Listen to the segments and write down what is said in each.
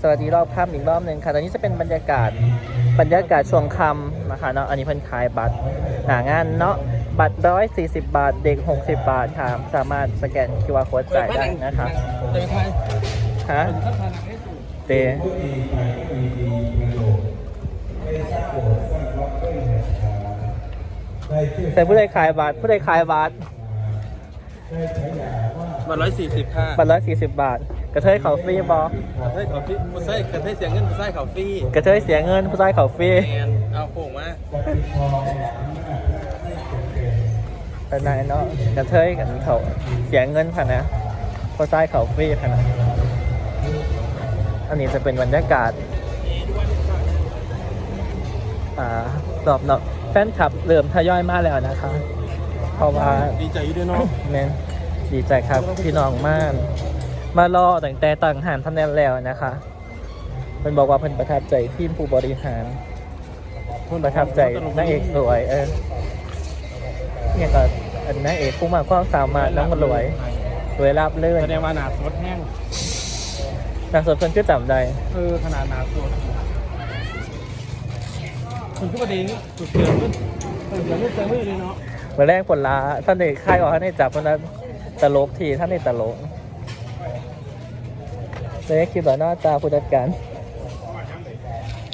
สวัสดีรอบค่ำอีกรอบหนึ่งค่ะ ตอนนี้จะเป็นบรรยากาศบรรยากาศช่วงค่ำนะคะเนาะ อันนี้เพิ่นขายบัตรหนางานเนาะ บัตรร้อยสี่สิบบาท เด็กหกสิบบาทค่ะ สามารถสแกน QR code จ่ายได้นะครับเดินทางฮะถ้าทางหนักให้สูงเตแต่ผู้ใดขายบัตรผู้ใดขายบัตรมาร้อยสี่สิบค่ะบัตรร้อยสี่สิบบาทก ระเทยเขาฟรีบอกระเทยเขาฟรีผู้ใส่กระเทยเสียเงินผู้ใส่เขาฟรีกระเทยเสียเงินผู้ชายเขาฟรีแอนเอาโค้งมาแต่นายเนาะกระเทยกันเขาเสียเงินผ่านนะผู้ชายเขาฟรีผ่านนะอันนี้จะเป็นบรรยากาศอ่ารอบเนาะแฟนคลับเริ่มทยอยมาแล้วนะคะ เพราะว่าดีใจอยู่ด้วยเนาะแมนดีใจครับพี่น้องมาก มารอตั้งแต่ต่างหารทำแนนแล้วนะคะเพิ่นบอกว่าเพิ่นประทับใจทีมผู้บริหารเพิ่นประทับใจนางเอกสวยเออเนี่ยก็อันนางเอกผู้มากความสามารถน้องรวยรวยราบเลื่อนแสดงว่าหนาสดแห้งนางสดเพิ่นก็จำได้เออขนาดหนาสดคุณทุกประเด็นสุดเกินขึ้นเออเกินขึ้นเกินขึ้นเลยเนาะเมื่อแรกผลลาท่านเอกค่ายออกท่านเอกจับคนนั้นตลกทีท่านเอกตลก เลยคิดว่าหน้าตาผู้จัดการ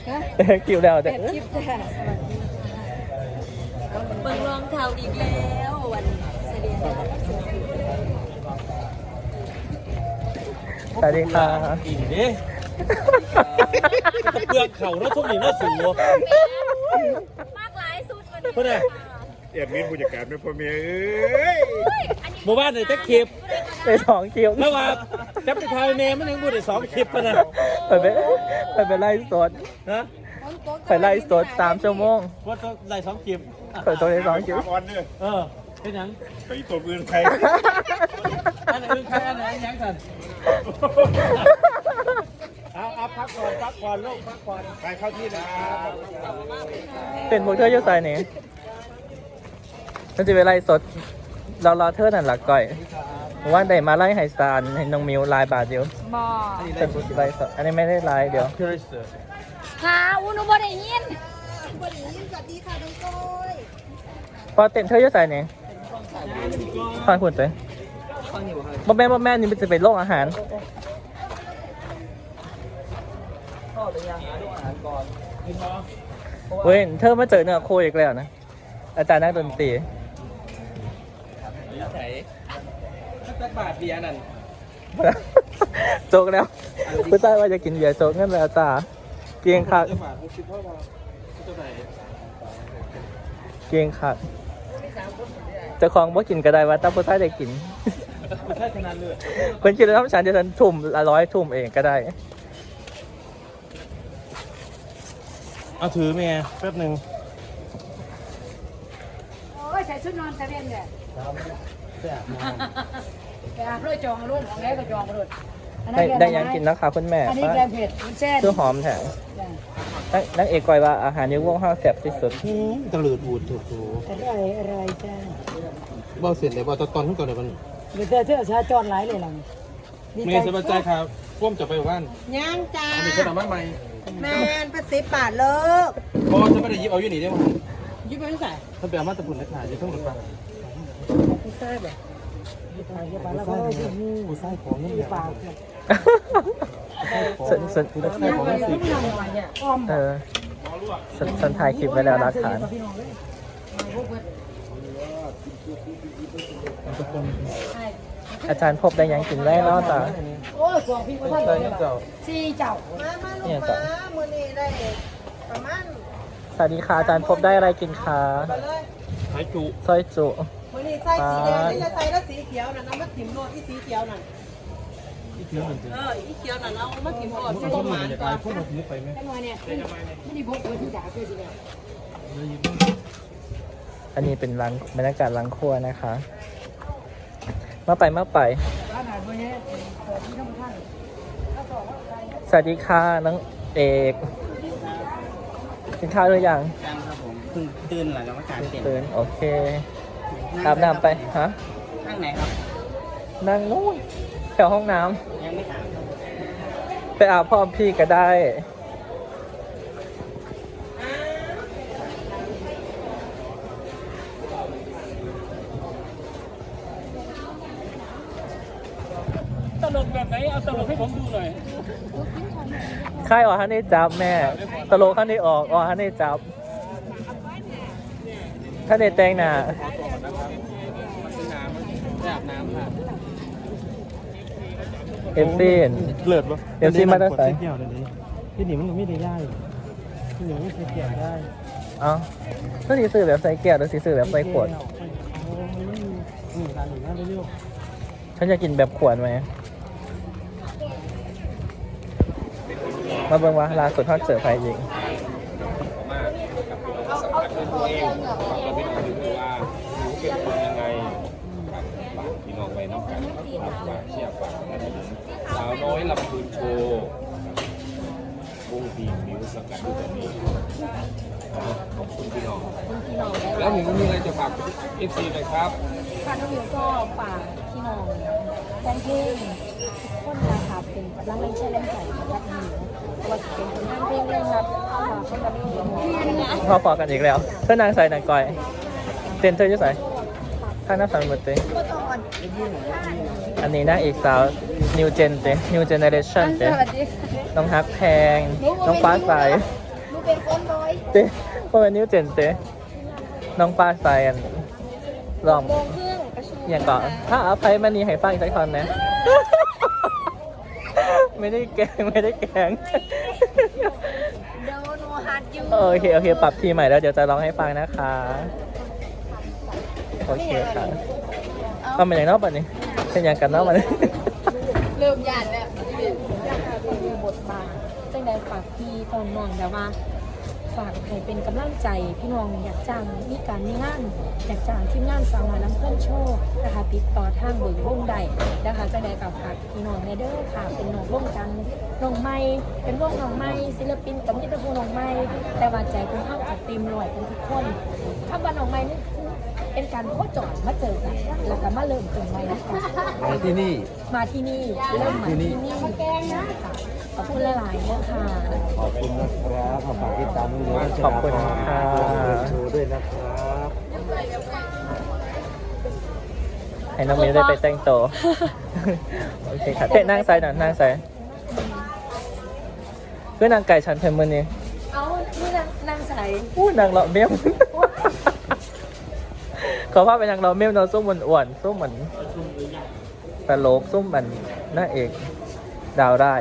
ฮะเลยคิวแล้วแปแต่ดคลิปจ้ะเบิ่งรองเท้าอีกแล้ววันเสด็จสวัสดีค่ะอีกเด้เปลือกเข่าเนาะทุ่มนี่เนาะสูงมากหลายสุดวันนี้เพื่อนอะเอ็ดมินผู้จัดการเป็นพ่อเมียเอ้ยหมู่บ้านเนี่ยจะคลิป ไปสองคิวแล้วว่าจับไปทายเนมมันยังพูดได้สองคลิปปะนะไปไปไปไปไล่สดนะไปไล่สดสามชั่วโมงว่าต้องได้สองคลิปไปตัวได้สองคิวถามออนเด้อเออเป็นหยังไปตัวปืนใครอันไหนเป็นใครอันไหนยังกันเอาเอาพักก่อนพักก่อนลูกพักก่อนไปเข้าที่นะครับเป็นพวกเธอเยอะใส่เนี่ยมันจะไปไล่สดเรารอเธอนั่นหลักก่อย ว่าได้มาไล่ไฮซานให้น้องมิวลายบาทเดียวบ่เป็นผู้ไล่สดอันนี้ไม่ได้ไลายเดี๋ยวเพื่อเสือค่ะอุนุบ่ได้ยินพอเต้นเธอเยอะใส่เนี่ยฟังคุณไปบ่แม่นบ่แม่นนี่มันจะเป็นโรคอาหาร เว้ยเธอมาเจอเนื้อโคอีกแล้วนะ อาจารย์นักดนตรีใส่ถ้าบาทเบียร์นั่นโจกแล้วผู้ชายว่าจะกินเบียร์โจกนั่นแหละจ้าเกียงขาดจะบาทหกสิบเท่าไหร่จะไหนเกียงขาดเจะของบ่กินก็ได้ว่าแต่ผู้ชายได้กินไม่ใช่ขนาดเลือดเพิ่นกินแล้วฉันจะฉันทุ่มละร้อยทุ่มเองก็ได้เอาถือเมียแป๊บหนึ่งโอ้ยใส่ชุดนอนตะเวนเนี่ย แกเลยจองรุ่นของแกก็จองรุ่นได้ได้ยังกินนะคะคุณแม่อันนี้ป้าแกงเผ็ดวุ้นเส้นชื่อหอมแถมนักนักเอกกอยว่าอาหารในวงห้าวแซ่บที่สุดตะลืดบูดถูกถูอะไรอะไรจ้าเบาเสียนเลยเบาตะตอนขึ้นก่อนเลยมันเดี๋ยวเธอเธอชาจรหลายเลยล่ะเมย์สบายใจครับพ่วมจะไปบ้านย่างจ้าอันนี้ขนมใหม่แมนประสิบบาทเลิกพอจะไม่ได้ยิบเอาอยู่นี่ได้ไหมยิบไปใส่ถ้าไปเอามาตะปุ่นนักหนาจะต้องหลุดไปผู้ชายแบบ ผู้ชายเยอะไปแล้วก็ผู้ชายของนี่ปากสันสันผู้ชายของนี่สิอ้อมเออสันสันถ่ายคลิปไว้แล้วหลักฐานอาจารย์พบได้ยังกินแรกแล้วจ้ะโอ้ยสองพี่ก็ใช่ได้ยังเจ้าสี่เจ้ามามาลูเนี่ยกจ้ะมามือนี้ได้ประมาณสวัสดีค่ะอาจารย์พบได้อะไรกินคะไปเลยหายจุซอยจุ มือนี้ใส่สีแดงนี่จะใส่แล้วสีเขียวนั่นเอามาถิ่มโลดที่สีเขียวนั่นที่เคี้ยวเหมือนกันเอออีเขียวนั่นเอามาถิ่มโลดมันที่ต้ต้มมหมัมานนจะก่ตาอยนพวกเราถือไปไหมได้มาเนี่ยไม่ได้พกเบอร์ที่ด่าเพื่อนทีเดียวอันนี้เป็นร้านบรรยากาศร้านครัวนะคะ มาไปมาไปร้านไหนเบอร์นี้เปิดที่ท่านท่านสวัสดีค่ะน้องเอกกินข้าวหรือยังยังครับผมเพิ่งตื่นหลังจากมาการเต็มตื่นโอเค อาบน้ำไปฮะนั่งไหนครับ นั่งนู่นแถวห้องน้ยังไม่อาบครับำไปอาบพร้อมพี่ก็ได้ตลกแบบไหน เอาตลกให้ผมดูหน่อยค่ายออกฮันนี่จับแม่ ตลกฮันนี่ออกออกฮันนี่จับ ท่านนี่แต่งหน้าอาบน้ำค่ะเอฟซีนเลิศปะเดี๋ยวซิมาได้ใส่เกี่ยวเลยพี่หนิมันไม่ได้ย่ายพี่หนิไม่ใช่เกี่ยวได้เอ้าต้องสีสื่อแบบใส่แก้วหรือสีสื่อแบบใส่ขวดนี่ร้านหนึ่งน่าเร็วฉันจะกินแบบขวดไหม มาเบิ่งว่าล่าสุดทอดเสื องก็ไฟยิงพี่น้องไปน้ำกันครับฝากเชียร์ฝากนั่นเองสาวน้อยลำพูนโชว์วงทีมมิวสกัดอยู่ตรงนี้ขอบคุณพี่น้องพี่น้อง แล้วหนูมีอะไรจะฝากเอฟซีไหมครับค่ะน้องมิวก็ฝากพี่น้องแฟนเพลง ทุกคนนะคะเป็นกำลังใจแรงใจกับน้องมิวว่าจะเป็นผลงานเพลงเรื่องรับฝากคนกับมิวพอพอกันอีกแล้วเส้นนางใส่นางก้อย เต้นเธอจะใส่ข้างหน้าสั่งหมดเต้อันนี้นางเอกสาว New Gen เต้ New Generation เต้น้องฮักแพง น้องฟ้าใสหนูเป็นคนร้อยเต้เพราะเป็น New Gen เต้น้องฟ้าใสอันลองอย่างก่อนถ้าอภัยมันนี่ให้ฟังอีกสักคนนะ ไม่ได้แกล้งไม่ได้แกล้งเดี๋ยวหนูฮัดอยู่โอเคโอเค ปรับทีใหม่แล้วเดี๋ยวจะร้องให้ฟังนะคะ โอเคค่ะเอาเป็นอย่างนอกบัดนี้เป็นอย่างกันนอกบัดนี้เริ่มหยาดแล้วมีบทบาทจังใดฝากพี่ตอนน้องแบบว่า ฝากให้เป็นกำลังใจ พี่น้องอยากจ้างมีการมีงานอยากจ้างทีมงานสาวน้อยลำเพื่อนโชว์นะคะติดต่อทางเบอร์วงใดนะคะจังใดกับฝากพี่น้องในเด้อค่ะเป็นน้องร่วมกันน้องใหม่เป็นวงน้องใหม่ศิลปินกับมิตรภูน้องใหม่แต่ว่าใจคุณเข้าจะเต็มร้อยกันทุกคนถ้าวันน้องใหม่นี่คือเป็นการโคจรมาเจอกันแล้วก็มาเริ่มต้นใหม่นะคะมาที่นี่มาที่นี่เริ่มใหม่ที่นี่ค่ะ ขอบคุณหลายๆนะคะขอบคุณนะครับขอบคุณที่ตามน้องขอบคุณค่ะโชว์ด้วยนะครับให้น้องมิวได้ไปแต่งตัวโอเคค่ะเตะนั่งใส่หน่อยนั่งใส่เพื่อนางไก่ฉันเทมมือนี้เอานี่นางนางใสอู้นางเลาะเมี่ยมขอภาพเป็นนางเลาะเมี่ยมเนาะส้มอ้วนๆส้มเหมือนตลกส้มเหมือนหน้าเอก ดาวได้